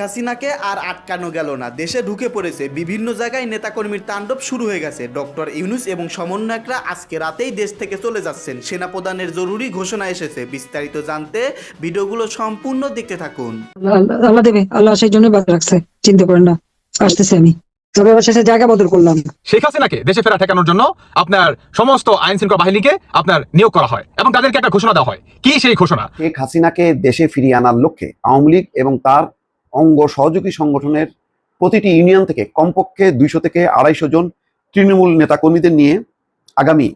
হাসিনাকে আর আটকানো গেল না। দেশে ঢুকে পড়েছে বিভিন্ন জায়গায় নেতাকর্মীর তাণ্ডব শুরু হয়ে গেছে। ডক্টর ইউনুস এবং সমন্বয়করা আজকে রাতেই দেশ থেকে চলে যাচ্ছেন। সেনাপ্রধানের জরুরি ঘোষণা এসেছে। বিস্তারিত জানতে ভিডিওগুলো সম্পূর্ণ দেখতে থাকুন। আল্লাহ দেবে। আল্লাহ সেই জন্য বাদ রাখছে। চিন্তা করেন না। আসতেছি আমি। তবে এবার শেষে জায়গা বদল করলাম। শেখ হাসিনাকে দেশে ফেরা ঠেকানোর জন্য আপনার সমস্ত আইন শৃঙ্খলা বাহিনীকে আপনার নিয়োগ করা হয় এবং তাদেরকে একটা ঘোষণা দেওয়া হয়। কি সেই ঘোষণা? শেখ হাসিনাকে দেশে ফিরিয়ে আনার লক্ষ্যে আওয়ামী লীগ এবং তার অঙ্গ সহযোগী সংগঠনের প্রতিটি ইউনিয়ন থেকে কমপক্ষে দুইশো থেকে আড়াইশো জন তৃণমূল নেতাকর্মীদের নিয়ে আগামী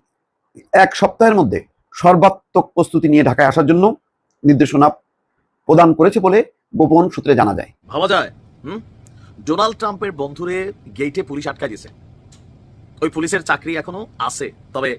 এক সপ্তাহের মধ্যে সর্বাত্মক প্রস্তুতি নিয়ে ঢাকায় আসার জন্য নির্দেশনা প্রদান করেছে বলে গোপন সূত্রে জানা যায়। ভাবা যায়, হুম? ডোনাল্ড ট্রাম্পের বন্ধুরে গেইটে পুলিশ আটকা দিয়েছে। ওই পুলিশের চাকরি এখনও আছে, তবে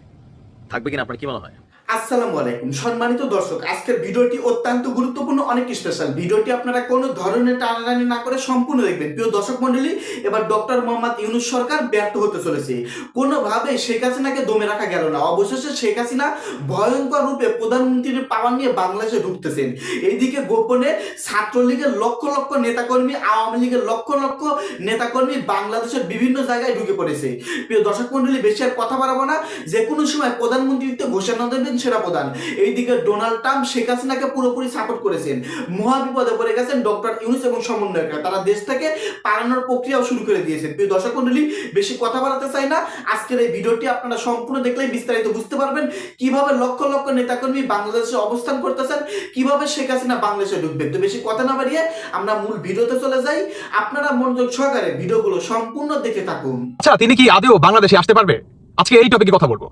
থাকবে কিনা আপনার কি মনে হয়? আসসালামু আলাইকুম। সম্মানিত দর্শক, আজকের ভিডিওটি অত্যন্ত গুরুত্বপূর্ণ, অনেক স্পেশাল ভিডিওটি আপনারা কোনো ধরনের টানাটানি না করে সম্পূর্ণ দেখবেন। প্রিয় দর্শক মন্ডলী এবার ডক্টর মোহাম্মদ ইউনুস সরকার ব্যর্থ হতে চলেছে। কোনোভাবে শেখ হাসিনাকে দমে রাখা গেল না। অবশেষে শেখ হাসিনা ভয়ঙ্কর রূপে প্রধানমন্ত্রীর পাওয়ার নিয়ে বাংলাদেশে ঢুকতেছেন। এইদিকে গোপনে ছাত্রলীগের লক্ষ লক্ষ নেতাকর্মী, আওয়ামী লীগের লক্ষ লক্ষ নেতাকর্মী বাংলাদেশের বিভিন্ন জায়গায় ঢুকে পড়েছে। প্রিয় দর্শক মন্ডলী বেশি আর কথা বাড়াবো না। যে কোনো সময় প্রধানমন্ত্রীতে ঘোষণা দেবেন সেনাপ্রধান এইদিকে ডোনাল্ড ট্রাম্প, শেখ হাসিনাকে পুরোপুরি সাপোর্ট করেছেন। মহাবিপদে পড়ে গেছেন ডক্টর ইউনুস এবং সমন্বয়করা। তারা দেশ থেকে পালানোর প্রক্রিয়াও শুরু করে দিয়েছেন প্রিয় দর্শক মন্ডলী বেশি কথা বাড়াতে চাই না। আজকের এই ভিডিওটি আপনারা সম্পূর্ণ দেখলেই বিস্তারিত বুঝতে পারবেন কীভাবে লক্ষ লক্ষ নেতাকর্মী বাংলাদেশে অবস্থান করতেছেন, কীভাবে শেখ হাসিনা বাংলাদেশে ঢুকবেন। তো বেশি কথা না বাড়িয়ে আমরা মূল ভিডিওতে চলে যাই। আপনারা মনোযোগ সহকারে ভিডিওগুলো সম্পূর্ণ দেখে থাকুন। আচ্ছা তিনি কি আদেও বাংলাদেশে আসতে পারবে? আজকে এই টপিকে কথা বলব।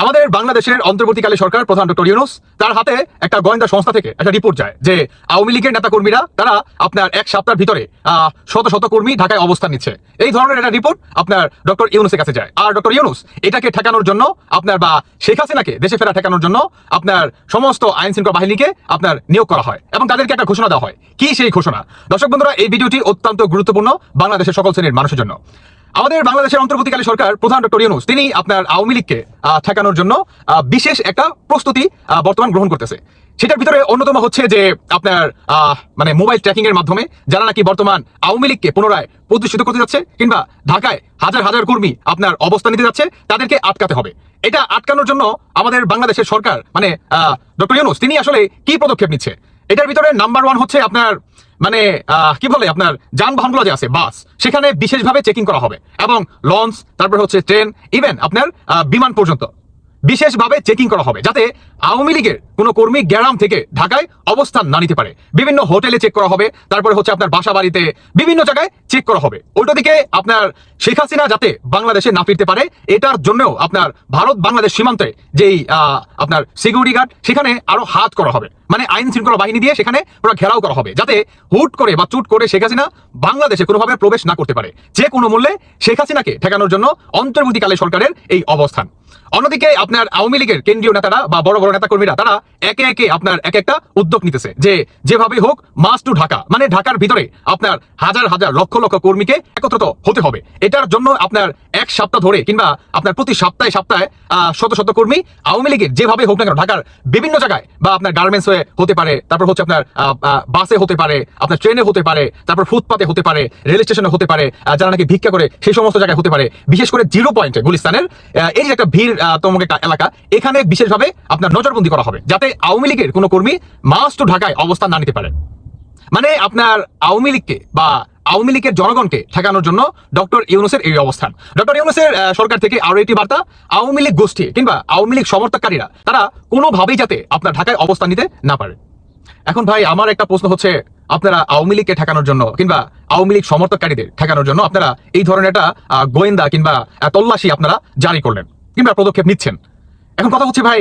আমাদের বাংলাদেশের অন্তর্বর্তীকালে সরকার প্রধান ডক্টর ইউনুস, তার হাতে একটা গোয়েন্দা সংস্থা থেকে একটা রিপোর্ট যায় যে আওয়ামী লীগের নেতাকর্মীরা, তারা আপনার এক সপ্তাহের ভিতরে শত শত কর্মী ঢাকায় অবস্থান নিচ্ছে। এই ধরনের একটা রিপোর্ট আপনার ডক্টর ইউনুসের কাছে যায়। আর ডক্টর ইউনুস, এটাকে ঠেকানোর জন্য আপনার বা শেখ হাসিনাকে দেশে ফেরা ঠেকানোর জন্য আপনার সমস্ত আইন শৃঙ্খলা বাহিনীকে আপনার নিয়োগ করা হয় এবং তাদেরকে একটা ঘোষণা দেওয়া হয়। কি সেই ঘোষণা? দর্শক বন্ধুরা, এই ভিডিওটি অত্যন্ত গুরুত্বপূর্ণ বাংলাদেশের সকল শ্রেণির মানুষের জন্য। আমাদের বাংলাদেশের অন্তর্বর্তীকালী সরকার প্রধান ডক্টর ইউনুস, তিনি আপনার আওয়ামী লীগকে ঠেকানোর জন্য বিশেষ একটা প্রস্তুতি বর্তমান গ্রহণ করতেছে। সেটার ভিতরে অন্যতম হচ্ছে যে আপনার মানে মোবাইল ট্র্যাকিং এর মাধ্যমে যারা নাকি বর্তমান আওয়ামী লীগকে পুনরায় প্রতিষ্ঠিত করতে যাচ্ছে কিংবা ঢাকায় হাজার হাজার কর্মী আপনার অবস্থান নিতে যাচ্ছে, তাদেরকে আটকাতে হবে। এটা আটকানোর জন্য আমাদের বাংলাদেশের সরকার মানে ডক্টর ইউনুস, তিনি আসলে কি পদক্ষেপ নিচ্ছে? এটার ভিতরে নাম্বার ওয়ান হচ্ছে আপনার মানে কি বলে আপনার, যানবাহনগুলো যে আছে, বাস, সেখানে বিশেষভাবে চেকিং করা হবে। এবং লঞ্চ তারপর হচ্ছে ট্রেন ইভেন আপনার বিমান পর্যন্ত বিশেষভাবে চেকিং করা হবে, যাতে আওয়ামী লীগের কোনো কর্মী গ্যারাম থেকে ঢাকায় অবস্থান না নিতে পারে। বিভিন্ন হোটেলে চেক করা হবে, তারপরে হচ্ছে আপনার বাসা বাড়িতে বিভিন্ন জায়গায় চেক করা হবে। উল্টো দিকে আপনার শেখ হাসিনা যাতে বাংলাদেশে না ফিরতে পারে, এটার জন্যও আপনার ভারত বাংলাদেশ সীমান্তে যেই আপনার সিকিউরিটি গার্ড সেখানে আরও হাত করা হবে। মানে আইন শৃঙ্খলা বাহিনী দিয়ে সেখানে পুরো ঘেরাও করা হবে, যাতে হুট করে বা চুট করে শেখ হাসিনা বাংলাদেশে কোনোভাবে প্রবেশ না করতে পারে। যে কোনো মূল্যে শেখ হাসিনাকে ঠেকানোর জন্য অন্তর্বর্তীকালে সরকারের এই অবস্থান। অন্যদিকে আপনার আওয়ামী লীগের কেন্দ্রীয় নেতারা বা বড় বড় নেতাকর্মীরা, তারা একে একে আপনার এক একটা উদ্যোগ নিতেছে, যে যেভাবে হোক মাস টু ঢাকা মানে ঢাকার ভিতরে আপনার হাজার হাজার লক্ষ লক্ষ কর্মীকে একত্রিত হতে হবে। এটার জন্য আপনার এক সপ্তাহ ধরে কিংবা আপনার প্রতি সপ্তাহে সপ্তাহে শত শত কর্মী আওয়ামী লীগের যেভাবে হোক না কেন, ঢাকার বিভিন্ন জায়গায় বা আপনার গার্মেন্টস হয়ে হতে পারে, তারপর হচ্ছে আপনার বাসে হতে পারে, আপনার ট্রেনে হতে পারে, তারপর ফুটপাতে হতে পারে, রেল স্টেশনে হতে পারে যারা নাকি ভিক্ষা করে, সেই সমস্ত জায়গায় হতে পারে, বিশেষ করে জিরো পয়েন্টে গুলিস্তানের এই যে একটা ভিড় তমক একটা এলাকা, এখানে বিশেষভাবে আপনার নজরবন্দি করা হবে, যাতে আওয়ামী লীগের কোনো কর্মী মাস টু ঢাকায় অবস্থান না নিতে পারে। মানে আপনার আওয়ামী লীগকে বা আওয়ামী লীগের জনগণকে ঠেকানোর জন্য ডক্টর ইউনুসের এই অবস্থান। ডক্টর ইউনুসের সরকার থেকে আরও একটি বার্তা, আওয়ামী লীগ গোষ্ঠী কিংবা আওয়ামী লীগ সমর্থককারীরা, তারা কোনোভাবেই যাতে আপনার ঢাকায় অবস্থান নিতে না পারে। এখন ভাই, আমার একটা প্রশ্ন হচ্ছে, আপনারা আওয়ামী লীগকে ঠেকানোর জন্য কিংবা আওয়ামী লীগ সমর্থককারীদের ঠেকানোর জন্য আপনারা এই ধরনের একটা গোয়েন্দা কিংবা তল্লাশি আপনারা জারি করলেন কিংবা পদক্ষেপ নিচ্ছেন। এখন কথা হচ্ছে ভাই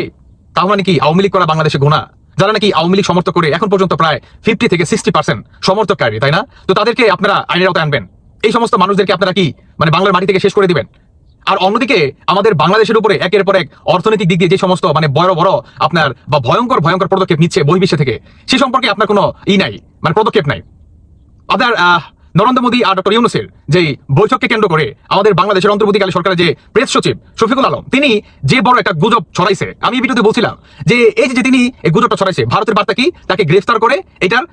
তার মানে কি আওয়ামী লীগ করা বাংলাদেশে গোনা যারা নাকি আওয়ামী লীগ সমর্থক করে এখন পর্যন্ত প্রায় ফিফটি থেকে সিক্সটি পার্সেন্ট সমর্থককারী, তাই না? তো তাদেরকে আপনারা আইনের আওতায় আনবেন। এই সমস্ত মানুষদেরকে আপনারা কি মানে বাংলার মাটি থেকে শেষ করে দিবেন? আর অন্যদিকে আমাদের বাংলাদেশের উপরে একের পর এক অর্থনৈতিক দিক দিয়ে যে সমস্ত মানে বড় বড় আপনার বা ভয়ঙ্কর ভয়ঙ্কর পদক্ষেপ নিচ্ছে বহির্বিশ্বে থেকে, সে সম্পর্কে আপনার কোনো ই নাই মানে পদক্ষেপ নাই। আপনার নরেন্দ্র মোদী আর ডক্টর ইউনুসের যে বৈঠককে কেন্দ্র করে আমাদের বাংলাদেশের অন্তর্বর্তীকালে সরকারের যে প্রেস সচিব শফিকুল আলম, তিনি যে বড় একটা গুজব ছড়াইছে, আমি এই ভিডিওতে বলছিলাম যে এই যে তিনি এই গুজবটা ছড়াইছে, ভারতের বার্তা কি? তাকে গ্রেফতার করে এটার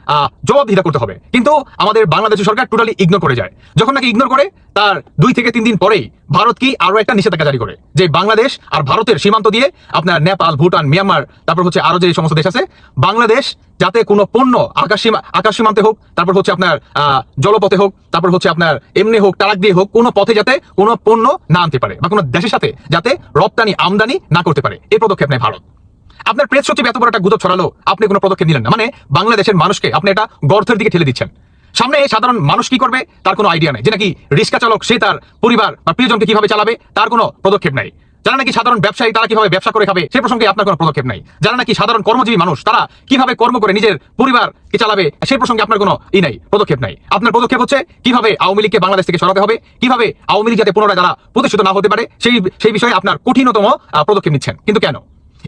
জবাবদিহিতা করতে হবে। কিন্তু আমাদের বাংলাদেশের সরকার টোটালি ইগনোর করে যায়। যখন নাকি ইগনোর করে তার দুই থেকে তিন দিন পরেই ভারত কি আরও একটা নিষেধাজ্ঞা জারি করে? যে বাংলাদেশ আর ভারতের সীমান্ত দিয়ে আপনার নেপাল, ভুটান, মিয়ানমার, তারপর হচ্ছে আরও যে সমস্ত দেশ আছে, বাংলাদেশ যাতে কোনো পণ্য আকাশ সীমা আকাশ সীমান্তে হোক, তারপর হচ্ছে আপনার জলপথে হোক, তারপর হচ্ছে আপনার এমনি হোক টারাক দিয়ে হোক, কোনো পথে যাতে কোনো পণ্য না আনতে পারে বা কোনো দেশের সাথে যাতে রপ্তানি, আমদানি না করতে পারে। এই পদক্ষেপ নেয় ভারত। আপনার প্রেস সচিব এত বড় একটা গুজব ছড়ালো, আপনি কোনো পদক্ষেপ নিলেন না। মানে বাংলাদেশের মানুষকে আপনি এটা গর্তের দিকে ঠেলে দিচ্ছেন। সামনে এই সাধারণ মানুষ কি করবে? তার কোনো আইডিয়া নেই। যে নাকি রিক্সা চালক, সে তার পরিবার বা প্রিয়জনকে কীভাবে চালাবে, তার কোনো পদক্ষেপ নাই। যারা নাকি সাধারণ ব্যবসায়ী, তারা কীভাবে ব্যবসা করে খাবে, সে প্রসঙ্গে আপনার কোনো পদক্ষেপ নাই। যারা নাকি সাধারণ কর্মজীবী মানুষ, তারা কীভাবে কর্ম করে নিজের পরিবারকে চালাবে সেই প্রসঙ্গে আপনার কোনো ই নাই, পদক্ষেপ নাই। আপনার পদক্ষেপ হচ্ছে কীভাবে আওয়ামী লীগকে বাংলাদেশ থেকে সরাতে হবে, কীভাবে আওয়ামী লীগ যাতে পুনরায় তারা প্রতিষ্ঠিত না হতে পারে, সেই সেই বিষয়ে আপনার কঠিনতম পদক্ষেপ নিচ্ছেন। কিন্তু কেন?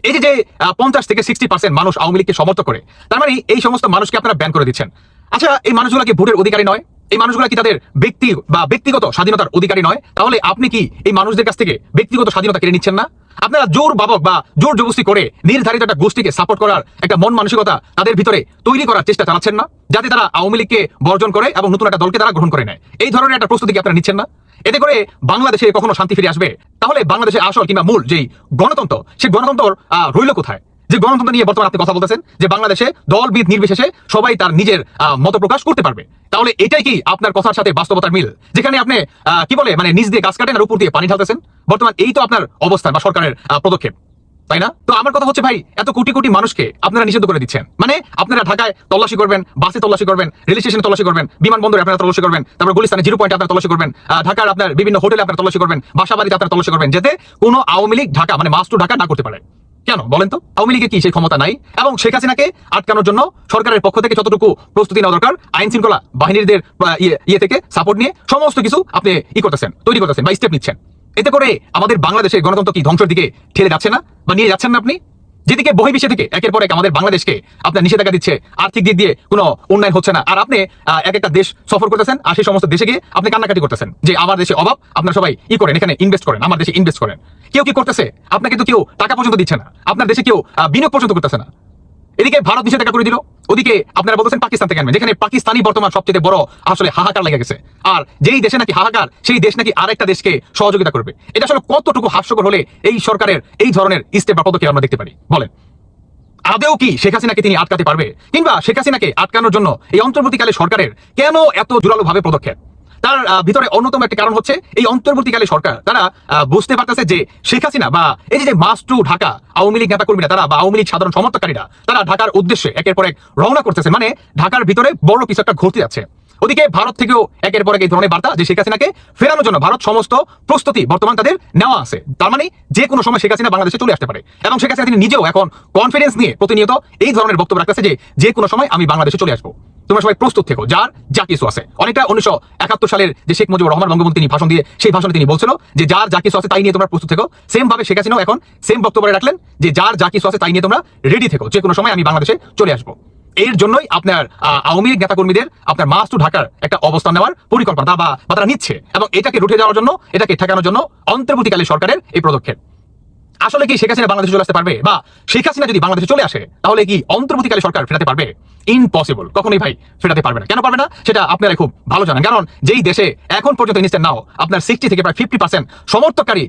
এই যে পঞ্চাশ থেকে সিক্সটি পার্সেন্ট মানুষ আওয়ামী লীগকে সমর্থন করে, তার মানে এই সমস্ত মানুষকে আপনারা ব্যান করে দিচ্ছেন। আচ্ছা এই মানুষগুলো কি ভোটের অধিকারী নয়? এই মানুষগুলো কি তাদের ব্যক্তি বা ব্যক্তিগত স্বাধীনতার অধিকারী নয়? তাহলে আপনি কি এই মানুষদের কাছ থেকে ব্যক্তিগত স্বাধীনতা কেড়ে নিচ্ছেন না? আপনারা জোর বাবক বা জোর জবস্তি করে নির্ধারিত একটা গোষ্ঠীকে সাপোর্ট করার একটা মন মানসিকতা তাদের ভিতরে তৈরি করার চেষ্টা চালাচ্ছেন না, যাতে তারা আওয়ামী লীগকে বর্জন করে এবং নতুন একটা দলকে তারা গ্রহণ করে নেয়। এই ধরনের একটা প্রস্তুতি কি আপনারা নিচ্ছেন না? এতে করে বাংলাদেশে কখনো শান্তি ফিরে আসবে? তাহলে বাংলাদেশে আসল কিংবা মূল যেই গণতন্ত্র, সেই গণতন্ত্র রইল কোথায়? যে গণতন্ত্র নিয়ে বর্তমানে আপনি কথা বলতেছেন, যে বাংলাদেশে দলবিদ নির্বিশেষে সবাই তার নিজের মত প্রকাশ করতে পারবে। তাহলে এটাই কি আপনার কথার সাথে বাস্তবতার মিল? যেখানে আপনি কি বলে মানে নিজ দিয়ে গাছ কাটেন আর উপর দিয়ে পানি ঢালতেছেন? বর্তমান এই তো আপনার অবস্থান বা সরকারের পদক্ষেপ, তাই না? তো আমার কথা হচ্ছে, ভাই, এত কোটি কোটি মানুষকে আপনারা নিষিদ্ধ করে দিচ্ছেন। মানে আপনারা ঢাকায় তল্লাশি করবেন, বাসে তল্লাশি করবেন, রেল স্টেশনে তল্লাশি করবেন, বিমানবন্দরে আপনারা তল্লাশি করবেন, তারপর গুলিস্তানে জিরো পয়েন্টে আপনারা তল্লাশি করবেন ঢাকার আপনার বিভিন্ন হোটেলে আপনারা তল্লাশি করবেন বাসা বাড়িতে আপনারা তল্লাশি করবেন, যাতে কোনো আওয়ামী লীগ ঢাকা মানে মাস্টু ঢাকা না করতে পারে। কেন বলেন তো? আওয়ামী লীগের কি সেই ক্ষমতা নাই? এবং শেখ হাসিনাকে আটকানোর জন্য সরকারের পক্ষ থেকে যতটুকু প্রস্তুতি নেওয়া দরকার আইন শৃঙ্খলা বাহিনীদের ইয়ে ইয়ে থেকে সাপোর্ট নিয়ে সমস্ত কিছু আপনি ই করতেছেন, তৈরি করতেছেন বা স্টেপ নিচ্ছেন। এতে করে আমাদের বাংলাদেশের গণতন্ত্র কি ধ্বংসের দিকে ঠেলে যাচ্ছে না বা নিয়ে যাচ্ছেন না আপনি? যেদিকে বহির্বিশ্বে থেকে, একের পর এক আমাদের বাংলাদেশকে আপনার নিষেধাজ্ঞা দিচ্ছে, আর্থিক দিক দিয়ে কোনো উন্নয়ন হচ্ছে না। আর আপনি এক একটা দেশ সফর করতেছেন, আর সেই সমস্ত দেশে গিয়ে আপনি কান্নাকাটি করতেছেন যে আমার দেশে অভাব, আপনার সবাই ই করেন, এখানে ইনভেস্ট করেন, আমার দেশে ইনভেস্ট করেন। কেউ কি করতেছে? আপনাকে তো কেউ টাকা পর্যন্ত দিচ্ছে না। আপনার দেশে কেউ বিনিয়োগ পর্যন্ত করতেছে না। এদিকে ভারত নিষেধাজ্ঞা করে দিল। ওদিকে আপনারা বলতেছেন পাকিস্তান থেকে আনবেন যেখানে পাকিস্তানি বর্তমান সবচেয়ে বড় আসলে হাহাকার লেগে গেছে। আর যেই দেশে নাকি হাহাকার, সেই দেশ নাকি আরেকটা দেশকে সহযোগিতা করবে। এটা আসলে কতটুকু হাস্যকর হলে এই সরকারের এই ধরনের স্টেপ বা পদক্ষেপ আমরা দেখতে পারি? বলেন। আদেও কি শেখ হাসিনাকে তিনি আটকাতে পারবে? কিংবা শেখ হাসিনাকে আটকানোর জন্য এই অন্তর্বর্তীকালে সরকারের কেন এত জোরালো ভাবে পদক্ষেপ? তার ভিতরে অন্যতম একটা কারণ হচ্ছে এই অন্তর্বর্তীকালে সরকার, তারা বুঝতে পারতেছে যে শেখ হাসিনা বা এই যে মাস টু ঢাকা আওয়ামী লীগ নেতা কর্মীরা তারা বা আওয়ামী লীগ সাধারণ সমর্থকারীরা তারা ঢাকার উদ্দেশ্যে একের পর এক রওনা করতেছে। মানে ঢাকার ভিতরে বড় কিছু একটা ঘটতে যাচ্ছে। ওদিকে ভারত থেকেও একের পর এক এই ধরনের বার্তা যে শেখ হাসিনাকে ফেরানোর জন্য ভারত সমস্ত প্রস্তুতি বর্তমান তাদের নেওয়া আছে। তার মানে যে কোনো সময় শেখ হাসিনা বাংলাদেশে চলে আসতে পারে। এবং শেখ হাসিনা তিনি নিজেও এখন কনফিডেন্স নিয়ে প্রতিনিয়ত এই ধরনের বক্তব্য রাখতেছে যে যে কোনো সময় আমি বাংলাদেশে চলে আসব। তোমরা সবাই প্রস্তুত থেকো। যার যা কিছু আছে। অনেকটা উনিশশো একাত্তর সালের যে শেখ মুজিবুর রহমান বঙ্গবন্ধু তিনি ভাষণ দিয়ে সেই ভাষণে তিনি বলছিল যে, যার যা কিছু আছে তাই নিয়ে তোমরা প্রস্তুত থেকো। সেম ভাবে শেখ হাসিনাও এখন সেম বক্তব্য রাখলেন যে, যার যা কিছু আছে তাই নিয়ে তোমরা রেডি থেকো। যে কোনো সময় আমি বাংলাদেশে চলে আসব। এর জন্যই আপনার আওয়ামী লীগ নেতাকর্মীদের আপনার মাস ঢাকার একটা অবস্থান নেওয়ার পরিকল্পনা, বা তারা নিচ্ছে। এবং এটাকে রুটে যাওয়ার জন্য, এটাকে ঠেকানোর জন্য অন্তর্বর্তীকালীন সরকারের এই পদক্ষেপ। আসলে কি শেখ হাসিনা বাংলাদেশে চলে আসতে পারবে? বা শেখ হাসিনা যদি বাংলাদেশে চলে আসে, তাহলে কি অন্তর্বর্তীকালে সরকার ফেরাতে পারবে? ইম্পসিবল কখনোই ভাই, ফেরাতে পারবে না। কেন পারবে না? সেটা আপনারা খুব ভালো জানেন। কারণ যেই দেশে এখন পর্যন্ত ইনস্ট্যান্ট নাও আপনার সিক্সটি থেকে প্রায় ফিফটি পার্সেন্ট সমর্থককারী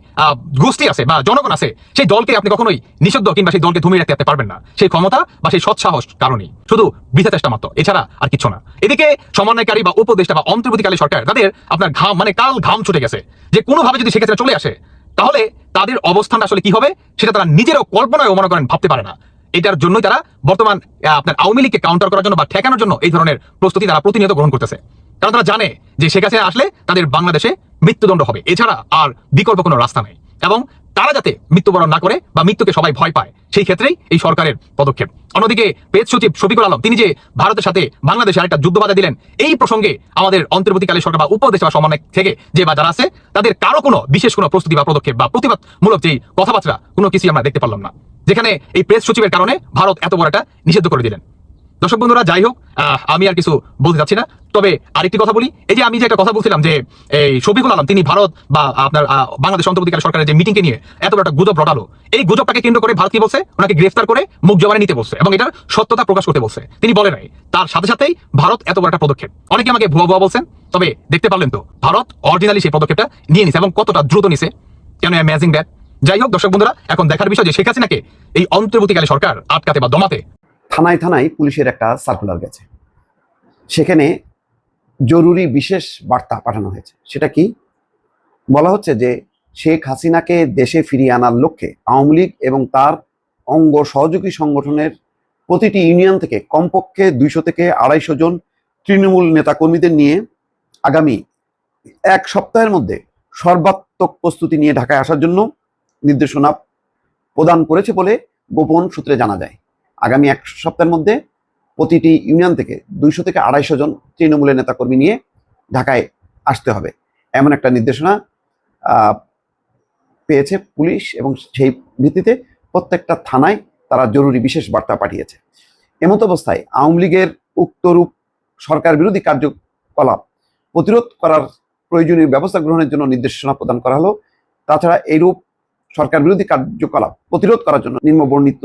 গোষ্ঠী আছে বা জনগণ আছে, সেই দলকে আপনি কখনোই নিষিদ্ধ কিংবা সেই দলকে ধুমিয়ে রাখতে পারবেন না। সেই ক্ষমতা বা সেই সৎসাহস কারণেই। শুধু বৃথা চেষ্টা মাত্র। এছাড়া আর কিছু না। এদিকে সমন্বয়কারী বা উপদেষ্টা বা অন্তর্বর্তীকালী সরকার, তাদের আপনার ঘাম মানে কাল ঘাম ছুটে গেছে। যে কোনোভাবে যদি শেখ হাসিনা চলে আসে, তাহলে তাদের অবস্থান আসলে কি হবে? সেটা তারা নিজেরও কল্পনায় মনে করেন ভাবতে পারে না। এটার জন্যই তারা বর্তমান আপনার আওয়ামী লীগকে কাউন্টার করার জন্য বা ঠেকানোর জন্য এই ধরনের প্রস্তুতি তারা প্রতিনিয়ত গ্রহণ করতেছে। কারণ তারা জানে যে শেখ হাসিনা আসলে তাদের বাংলাদেশে মৃত্যুদণ্ড হবে। এছাড়া আর বিকল্প কোনো রাস্তা নেই। এবং তারা যাতে মৃত্যুবরণ না করে বা মৃত্যুকে সবাই ভয় পায়, সেই ক্ষেত্রেই এই সরকারের পদক্ষেপ। অন্যদিকে পেজ সচিব শফিকুল আলম, তিনি যে ভারতের সাথে বাংলাদেশে আরেকটা যুদ্ধ বাধা দিলেন, এই প্রসঙ্গে আমাদের অন্তর্বর্তীকালীন সরকার বা উপদেশ বা সমন্বয় থেকে যে বা যারা আছে, তাদের কারও কোনো বিশেষ কোনো প্রস্তুতি বা পদক্ষেপ বা প্রতিবাদমূলক যেই কথাবার্তা, কোনো কিছুই আমরা দেখতে পারলাম না। যেখানে এই প্রেস সচিবের কারণে ভারত এত বড় একটা নিষিদ্ধ করে দিলেন। দর্শক বন্ধুরা, যাই হোক আমি আর কিছু বলতে চাচ্ছি না। তবে আরেকটি কথা বলি, এই যে আমি যে একটা কথা বলছিলাম যে, এই শফিকুল আলম, তিনি ভারত বা আপনার বাংলাদেশ অন্তর্বর্তীকালীন সরকারের যে মিটিংকে নিয়ে এত একটা গুজব রটালো, এই গুজবটাকে কেন্দ্র করে ভারত কি বলছে? ওনাকে গ্রেফতার করে মুখ জবানে নিতে বলছে এবং এটার সত্যতা প্রকাশ করতে বলছে। তিনি বলে নাই। তার সাথে সাথেই ভারত এত বড় একটা পদক্ষেপ। অনেকে আমাকে ভুয়া ভুয়া বলছেন, তবে দেখতে পারলেন তো, ভারত অরিজিনালি সেই পদক্ষেপটা নিয়ে নিছে এবং কতটা দ্রুত নিছে, কেন অ্যামেজিং দ্যাট যাই হোক, দর্শক বন্ধুরা, এখন দেখার বিষয় যে শেখ হাসিনাকে এই অন্তর্বর্তীকালীন সরকার আটকাতে বা দমাতে থানায় থানায় পুলিশের একটা সার্কুলার গেছে। সেখানে জরুরি বিশেষ বার্তা পাঠানো হয়েছে। সেটা কি? বলা হচ্ছে যে শেখ হাসিনাকে দেশে ফিরিয়ে আনার লক্ষ্যে আওয়ামী লীগ এবং তার অঙ্গ সহযোগী সংগঠনের প্রতিটি ইউনিয়ন থেকে কমপক্ষে দুইশো থেকে আড়াইশো জন তৃণমূল নেতাকর্মীদের নিয়ে আগামী এক সপ্তাহের মধ্যে সর্বাত্মক প্রস্তুতি নিয়ে ঢাকায় আসার জন্য নির্দেশনা প্রদান করেছে বলে গোপন সূত্রে জানা যায়। আগামী এক সপ্তাহের মধ্যে প্রতিটি ইউনিয়ন থেকে দুইশো থেকে আড়াইশো জন তৃণমূলের নেতাকর্মী নিয়ে ঢাকায় আসতে হবে। এমন একটা নির্দেশনা পেয়েছে পুলিশ এবং সেই ভিত্তিতে প্রত্যেকটা থানায় তারা জরুরি বিশেষ বার্তা পাঠিয়েছে। এমত অবস্থায় আওয়ামী লীগের উক্তরূপ সরকার বিরোধী কার্যকলাপ প্রতিরোধ করার প্রয়োজনীয় ব্যবস্থা গ্রহণের জন্য নির্দেশনা প্রদান করা হলো। তাছাড়া এইরূপ সরকার বিরোধী কার্যকলাপ প্রতিরোধ করার জন্য নিম্নবর্ণিত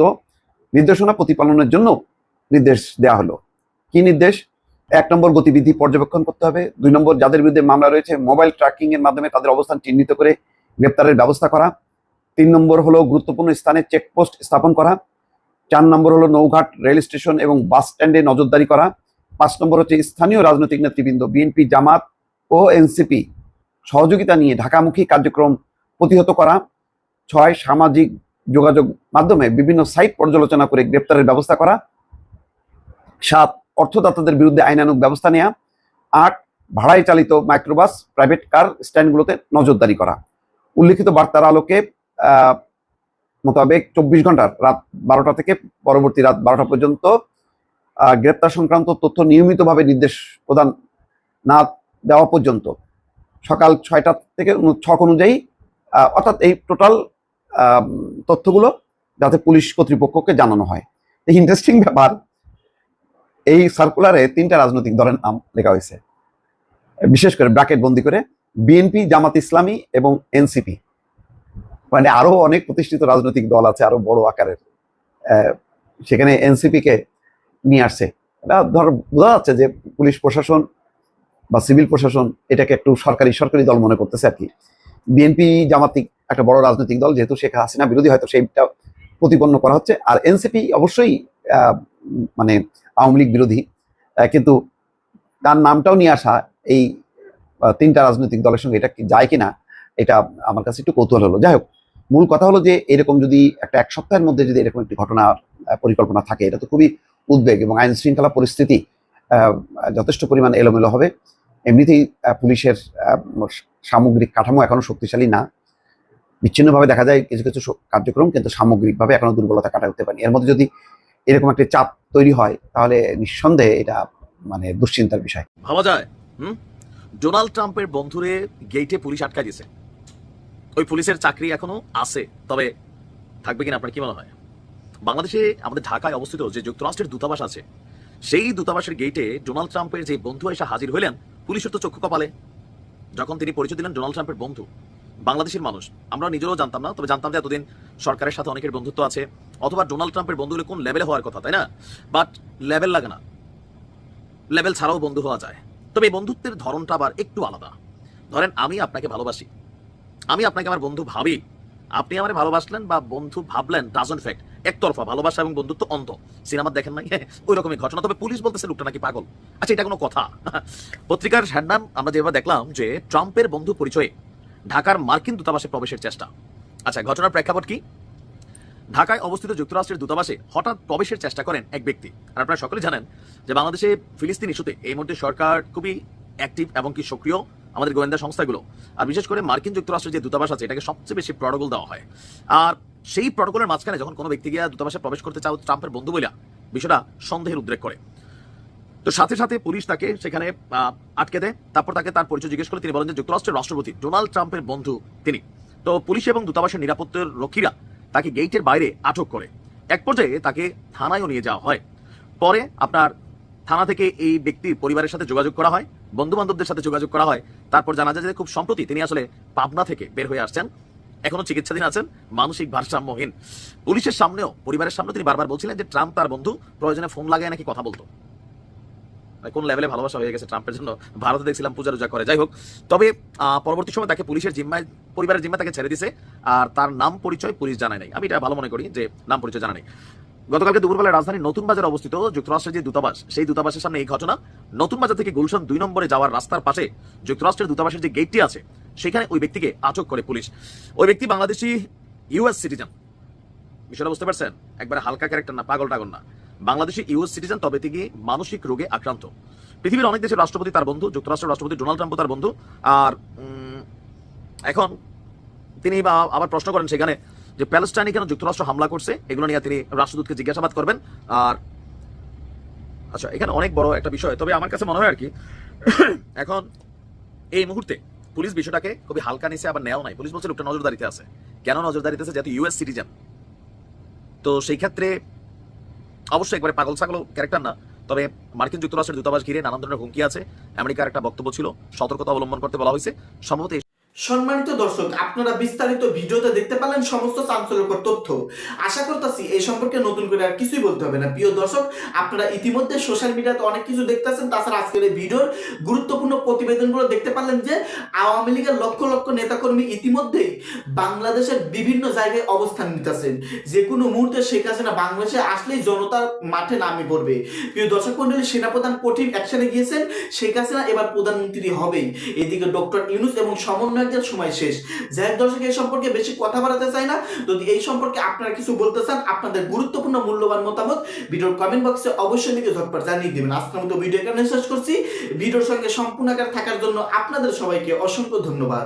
নির্দেশনা প্রতিপালনের জন্য নির্দেশ দেওয়া হলো। কি নির্দেশ? এক নম্বর গতিবিধি পর্যবেক্ষণ করতে হবে। দুই নম্বর, যাদের বিরুদ্ধে মামলা রয়েছে, মোবাইল ট্র্যাকিং এর মাধ্যমে তাদের অবস্থান চিহ্নিত করে গ্রেপ্তারের ব্যবস্থা করা। তিন নম্বর হলো গুরুত্বপূর্ণ স্থানে চেকপোস্ট স্থাপন করা। চার নম্বর হলো নৌঘাট, রেল স্টেশন এবং বাস স্ট্যান্ডে নজরদারি করা। পাঁচ নম্বর হচ্ছে স্থানীয় রাজনৈতিক নেতৃবৃন্দ, বিএনপি, জামাত ও এনসিপি সহযোগিতা নিয়ে ঢাকামুখী কার্যক্রম প্রতিহত করা। ছয়, সামাজিক যোগাযোগ মাধ্যমে বিভিন্ন সাইট পর্যালোচনা করে গ্রেপ্তারের ব্যবস্থা করা। সাত, অর্থদাতাদের বিরুদ্ধে আইনানুগ ব্যবস্থা নেওয়া আট, ভাড়ায় চালিত মাইক্রোবাস, প্রাইভেট কার স্ট্যান্ডগুলোতে নজরদারি করা। উল্লিখিত বার্তার আলোকে মোতাবেক চব্বিশ ঘণ্টার রাত বারোটা থেকে পরবর্তী রাত বারোটা পর্যন্ত গ্রেপ্তার সংক্রান্ত তথ্য নিয়মিতভাবে নির্দেশ প্রদান না দেওয়া পর্যন্ত। সকাল ছয়টা থেকে ছক অনুযায়ী অর্থাৎ এই টোটাল তথ্যগুলো যাতে পুলিশ কর্তৃপক্ষকে জানানো হয়। ইন্টারেস্টিং ব্যাপার, এই সার্কুলারে তিনটা রাজনৈতিক দলের নাম লেখা হয়েছে। বিশেষ করে ব্র্যাকেট বন্দি করে বিএনপি জামাত ইসলামী এবং এনসিপি মানে আরও অনেক প্রতিষ্ঠিত রাজনৈতিক দল আছে, আরও বড় আকারের। সেখানে এনসিপি কে নিয়ে আসছে। এটা ধর, বোঝা যাচ্ছে যে পুলিশ প্রশাসন বা সিভিল প্রশাসন এটাকে একটু সরকারি সরকারি দল মনে করতেছে আর কি। বিএনপি জামাতিক একটা বড় রাজনৈতিক দল, যেহেতু শেখ হাসিনা বিরোধী, হয়তো সেইটা প্রতিপন্ন করা হচ্ছে। আর এনসিপি অবশ্যই মানে আওয়ামী লীগ বিরোধী। কিন্তু তার নামটাও নিয়ে আসা এই তিনটা রাজনৈতিক দলের সঙ্গে এটা যায় কিনা, এটা আমার কাছে একটু কৌতূহল হলো। যাই হোক, মূল কথা হলো যে এরকম যদি একটা এক সপ্তাহের মধ্যে যদি এরকম একটি ঘটনার পরিকল্পনা থাকে, এটা তো খুবই উদ্বেগ এবং আইন শৃঙ্খলা পরিস্থিতি যথেষ্ট পরিমাণ এলোমেলো হবে। এমনিতেই পুলিশের সামগ্রিক কাঠামো এখনও শক্তিশালী না। বিচ্ছিন্নভাবে দেখা যায় কিছু কিছু কার্যক্রম কিন্তু সামগ্রিকভাবে এখনও দুর্বলতা কাটা উঠতে পারে এর মধ্যে যদি এরকম একটা চাপ তৈরি হয়, তাহলে নিঃসন্দেহে এটা মানে দুশ্চিন্তার বিষয়। ভাবা যায় ডোনাল্ড ট্রাম্পের বন্ধুরে গেইটে পুলিশ আটকায় দিয়েছে। ওই পুলিশের চাকরি এখনও আছে, তবে থাকবে কিনা আপনার কি মনে হয়? বাংলাদেশে, আমাদের ঢাকায় অবস্থিত যে যুক্তরাষ্ট্রের দূতাবাস আছে, সেই দূতাবাসের গেইটে ডোনাল্ড ট্রাম্পের যে বন্ধু এসে হাজির হইলেন পুলিশের তো চক্ষু কপালে। যখন তিনি পরিচয় দিলেন ডোনাল্ড ট্রাম্পের বন্ধু, বাংলাদেশের মানুষ, আমরা নিজেরাও জানতাম না, তবে জানতাম যে এতদিন সরকারের সাথে অনেকের বন্ধুত্ব আছে, অথবা ডোনাল্ড ট্রাম্পের বন্ধু কোন লেভেলে হওয়ার কথা, তাই না? বাট লেভেল লাগে না। লেভেল ছাড়াও বন্ধু হওয়া যায়। তবে এই বন্ধুত্বের ধরনটা আবার একটু আলাদা। ধরেন, আমি আপনাকে ভালোবাসি। আমি আপনাকে আমার বন্ধু ভাবি। আপনি আমার ভালোবাসলেন বা বন্ধু ভাবলেন ডাজন ফ্যাক্ট একতরফা, ভালোবাসা এবং বন্ধুত্ব অন্ত সিনেমা দেখেন নাই? ওই রকমই ঘটনা। তবে পুলিশ বলতেছে লোকটা নাকি পাগল। আচ্ছা এটা কোনো কথা। পত্রিকার হ্যান্ডনাম আমরা যেভাবে দেখলাম যে ট্রাম্পের বন্ধু পরিচয়ে ঢাকার মার্কিন দূতাবাসে প্রবেশের চেষ্টা। আচ্ছা ঘটনার প্রেক্ষাপট কি? ঢাকায় অবস্থিত যুক্তরাষ্ট্রের দূতাবাসে হঠাৎ প্রবেশের চেষ্টা করেন এক ব্যক্তি। আর আপনারা সকলে জানেন যে বাংলাদেশে ফিলিস্তিন ইস্যুতে এই মুহূর্তে সরকার খুবই অ্যাক্টিভ এবং কি সক্রিয়। আমাদের গোয়েন্দা সংস্থাগুলো। আর বিশেষ করে মার্কিন যুক্তরাষ্ট্রের যে দূতাবাস আছে, এটাকে সবচেয়ে বেশি প্রটোকল দেওয়া হয়। আর সেই প্রটোকলের মাঝখানে যখন কোনো ব্যক্তি গিয়া দূতাবাসে প্রবেশ করতে চাও, ট্রাম্পের বন্ধু বইলা বিষয়টা সন্দেহের উদ্রেক করে। তো সাথে সাথে পুলিশ তাকে সেখানে আটকে দেয়। তারপর তাকে তার পরিচয় জিজ্ঞেস করে তিনি বলেন যে যুক্তরাষ্ট্রের রাষ্ট্রপতি ডোনাল্ড ট্রাম্পের বন্ধু তিনি। তো পুলিশ এবং দূতাবাসের নিরাপত্তার রক্ষীরা তাকে গেইটের বাইরে আটক করে। এক পর্যায়ে তাকে থানায়ও নিয়ে যাওয়া হয়। পরে আপনার থানা থেকে এই ব্যক্তির পরিবারের সাথে যোগাযোগ করা হয় বন্ধু বান্ধবদের সাথে যোগাযোগ করা হয়। তারপর জানা যায় যে খুব সম্প্রতি তিনি আসলে পাবনা থেকে বের হয়ে আসছেন। এখনও চিকিৎসাধীন আছেন, মানসিক ভারসাম্যহীন। পুলিশের সামনেও, পরিবারের সামনে তিনি বারবার বলছিলেন যে ট্রাম্প তার বন্ধু, প্রয়োজনে ফোন লাগায় নাকি কথা বলতো। কোন লেভেলে ভালোবাসা হয়ে গেছে ট্রাম্পের জন্য? ভারতে দেখছিলাম পূজা রোজা করে। যাই হোক, তবে পরবর্তী সময় তাকে পুলিশের জিম্মায়, পরিবারের জিম্মা তাকে ছেড়ে দিছে। আর তার নাম পরিচয় পুলিশ জানায় নাই। আমি এটা ভালো মনে করি যে নাম পরিচয় জানা নেই। গতকালকে দুপুরবেলা রাজধানীর নতুন বাজারে অবস্থিত যুক্তরাষ্ট্রের যে দূতাবাস, সেই দূতাবাসের সামনে এই ঘটনা। নতুন বাজার থেকে গুলশান দুই নম্বরে যাওয়ার রাস্তার পাশে যুক্তরাষ্ট্রের দূতাবাসের যে গেটটি আছে, সেখানে ওই ব্যক্তিকে আটক করে পুলিশ। ওই ব্যক্তি বাংলাদেশি ইউএস সিটিজেন। বিষয়টা বুঝতে পারছেন? একবারে হালকা ক্যারেক্টার না, পাগল টাগল না। বাংলাদেশি ইউএস সিটিজেন, তবে তিনি মানসিক রোগে আক্রান্ত। পৃথিবীর অনেক দেশের রাষ্ট্রপতি তার বন্ধু, যুক্তরাষ্ট্রের রাষ্ট্রপতি ডোনাল্ড ট্রাম্প তার বন্ধু। আর এখন তিনি আবার প্রশ্ন করেন সেখানে যে প্যালেস্টাইনে কেন যুক্তরাষ্ট্র হামলা করছে, এগুলো নিয়ে তিনি রাষ্ট্রদূতকে জিজ্ঞাসাবাদ করবেন। আর আচ্ছা এখানে অনেক বড় একটা বিষয়, তবে আমার কাছে মনে হয় আর কি, এখন এই মুহূর্তে পুলিশ বিষয়টাকে খুবই হালকা নিছে, আবার নেওয়া নাই। পুলিশ বলছে, লোকটা নজরদারিতে আছে। কেন নজরদারিতে আছে? যেহেতু ইউএস সিটিজেন তো সেই ক্ষেত্রে অবশ্যই একবারে পাগল ছাগল ক্যারেক্টার না, তবে মার্কিন যুক্তরাষ্ট্রের দূতাবাস ঘিরে নানান ধরনের হুমকি আছে। আমেরিকার একটা বক্তব্য ছিল, সতর্কতা অবলম্বন করতে বলা হয়েছে। সম্ভবত সম্মানিত দর্শক, আপনারা বিস্তারিত ভিডিওতে দেখতে পেলেন সমস্ত চাঞ্চল্যকর তথ্য। আশা করতেছি এই সম্পর্কে নতুন করে আর কিছুই বলতে হবে না। প্রিয় দর্শক, আপনারা ইতিমধ্যে সোশ্যাল মিডিয়াতে অনেক কিছু দেখতেছেন, তাছাড়া আজকের এই ভিডিওর গুরুত্বপূর্ণ প্রতিবেদনগুলো দেখতে পারলেন যে, আওয়ামী লীগের লক্ষ লক্ষ নেতাকর্মী ইতিমধ্যেই বাংলাদেশের বিভিন্ন জায়গায় অবস্থান নিতেছেন। যে কোনো মুহূর্তে শেখ হাসিনা বাংলাদেশে আসলেই জনতার মাঠে নামে পড়বে। প্রিয় দর্শক মন্ডলী সেনাপ্রধান কঠিন অ্যাকশনে গিয়েছেন। শেখ হাসিনা এবার প্রধানমন্ত্রী হবেই। এদিকে ডক্টর ইউনুস এবং সমন্বয়কদের সময় শেষ। যাই দর্শক, এই সম্পর্কে বেশি কথা বাড়াতে চাই না। যদি এই সম্পর্কে আপনারা কিছু বলতে চান, আপনাদের গুরুত্বপূর্ণ মূল্যবান মতামত ভিডিওর কমেন্ট বক্সে অবশ্যই নিজে ঝটপট জানিয়ে দেবেন। আজকের মতো ভিডিও এখানে শেষ করছি। ভিডিওর সঙ্গে সম্পূর্ণ আকার থাকার জন্য আপনাদের সবাইকে অসংখ্য ধন্যবাদ।